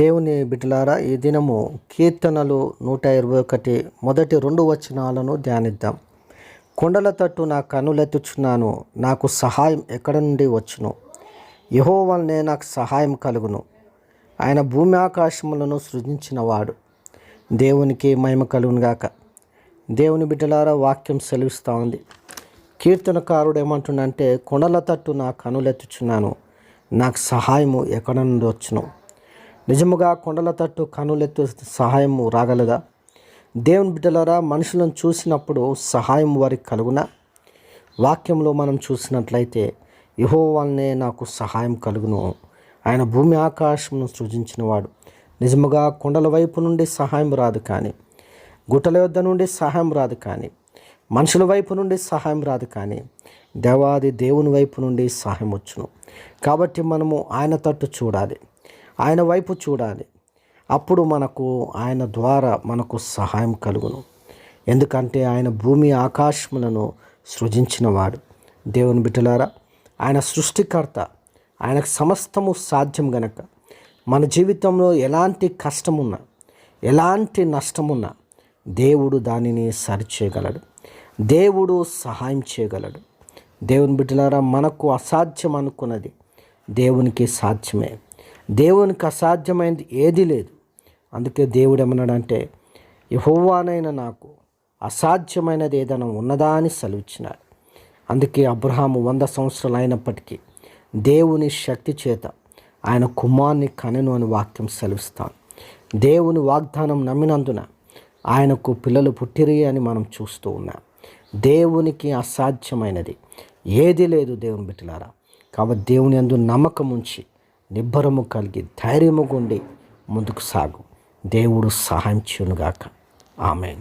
దేవుని బిడ్డలారా ఈ దినము కీర్తనలు నూట ఇరవై ఒకటి మొదటి రెండు వచనాలను ధ్యానిద్దాం. కొండల తట్టు నా కనులెత్తుచున్నాను నాకు సహాయం ఎక్కడ నుండి వచ్చును? యహో వల్లనే నాకు సహాయం కలుగును. ఆయన భూమి ఆకాశములను సృజించినవాడు. దేవునికి మహిమ కలుగునుగాక దేవుని బిడ్డలారా వాక్యం సెలవిస్తూ ఉంది. కీర్తనకారుడు ఏమంటుండంటే కొండల తట్టు నా కనులెత్తుచున్నాను నాకు సహాయము ఎక్కడ నుండి వచ్చును? నిజముగా కొండల తట్టు కనులెత్తు సహాయము రాగలదా? దేవుని బిడ్డలారా మనుషులను చూసినప్పుడు సహాయం వారికి కలుగునా? వాక్యంలో మనం చూసినట్లయితే యహో వల్లనే నాకు సహాయం కలుగును. ఆయన భూమి ఆకాశమును సృజించినవాడు. నిజముగా కొండల వైపు నుండి సహాయం రాదు కానీ గుట్టల వద్ద నుండి సహాయం రాదు కానీ మనుషుల వైపు నుండి సహాయం రాదు కానీ దేవాది దేవుని వైపు నుండి సహాయం వచ్చును. కాబట్టి మనము ఆయన తట్టు చూడాలి. ఆయన వైపు చూడాలి. అప్పుడు మనకు ఆయన ద్వారా మనకు సహాయం కలుగును. ఎందుకంటే ఆయన భూమి ఆకాశములను సృజించినవాడు. దేవుని బిడ్డలారా ఆయన సృష్టికర్త ఆయనకు సమస్తము సాధ్యం గనక. మన జీవితంలో ఎలాంటి కష్టమున్నా ఎలాంటి నష్టమున్నా దేవుడు దానిని సరిచేయగలడు. దేవుడు సహాయం చేయగలడు. దేవుని బిడ్డలారా మనకు అసాధ్యం అనుకున్నది దేవునికి సాధ్యమే. దేవునికి అసాధ్యమైనది ఏది లేదు. అందుకే దేవుడు ఏమన్నాడంటే యహోవానైన నాకు అసాధ్యమైనది ఏదైనా ఉన్నదా అని సెలవిచ్చినాడు. అందుకే అబ్రహాము వంద సంవత్సరాలు అయినప్పటికీ దేవుని శక్తి చేత ఆయన కుమార్ని కనెను అని వాక్యం సెలవిస్తాను. దేవుని వాగ్దానం నమ్మినందున ఆయనకు పిల్లలు పుట్టిరి అని మనం చూస్తూ ఉన్నాం. దేవునికి అసాధ్యమైనది ఏది లేదు దేవుని బిడ్డలారా. కాబట్టి దేవుని అందు నమ్మకం ఉంచి నిబ్బరము కలిగి ధైర్యము గుండి ముందుకు సాగు. దేవుడు సహాయం చేయనుగాక. ఆమె